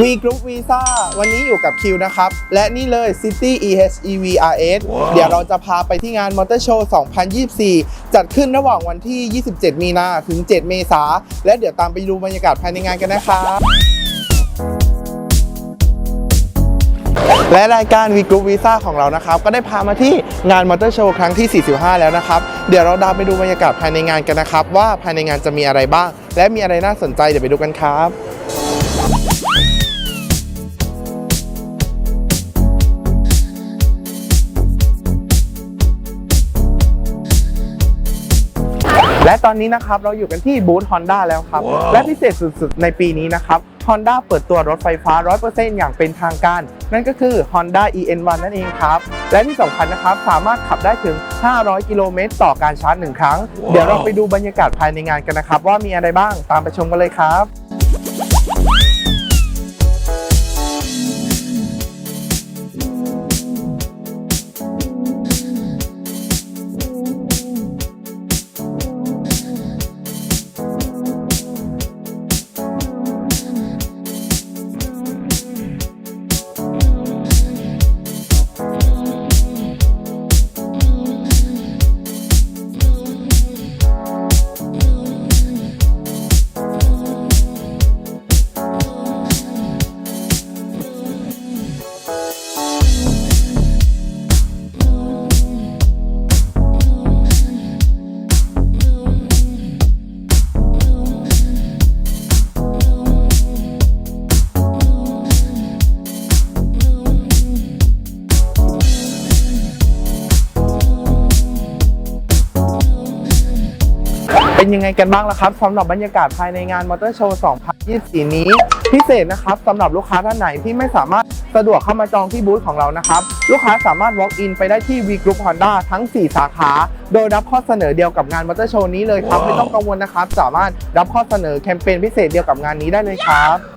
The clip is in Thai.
V Group Visa วันนี้อยู่กับคิวนะครับ และนี่เลย City EHEVRS เดี๋ยวเราจะพาไปที่งาน Motor Show 2024 จัดขึ้นระหว่างวันที่ 27 มีนาถึง 7 เมษา และเดี๋ยวตามไปดูบรรยากาศภายในงานกันนะครับและรายการ V Group Visa ของเรานะครับ ก็ได้พามาที่งาน Motor Show ครั้งที่ 45 แล้วนะครับ เดี๋ยวเราดาวไปดูบรรยากาศภายในงานกันนะครับ ว่าภายในงานจะมีอะไรบ้าง และมีอะไรน่าสนใจเดี๋ยวไปดูกันครับ และตอนนี้นะครับเราอยู่กันที่บูธ Honda แล้วครับ และพิเศษสุดๆ ในปีนี้นะครับ Honda เปิดตัวรถไฟฟ้า 100%อย่างเป็นทางการ นั่นก็คือ Honda EN1 นั่นเองครับ และที่สำคัญนะครับ สามารถขับได้ถึง 500 กิโลเมตรต่อการชาร์จหนึ่งครั้ง เดี๋ยวเราไปดูบรรยากาศภายในงานกันนะครับ ว่ามีอะไรบ้างตามไปชมกันเลยครับ เป็นยังไงกันบ้างล่ะครับสำหรับบรรยากาศภายในงานมอเตอร์โชว์ 2024 นี้ พิเศษนะครับสำหรับลูกค้าท่านไหนที่ไม่สามารถสะดวกเข้ามาจองที่บูธของเรานะครับ ลูกค้าสามารถ walk in ไปได้ที่ V Group Honda ทั้ง 4 สาขา โดยรับข้อเสนอเดียวกับงานมอเตอร์โชว์นี้เลยครับ ไม่ต้องกังวลนะครับ สามารถรับข้อเสนอแคมเปญพิเศษเดียวกับงานนี้ได้เลยครับ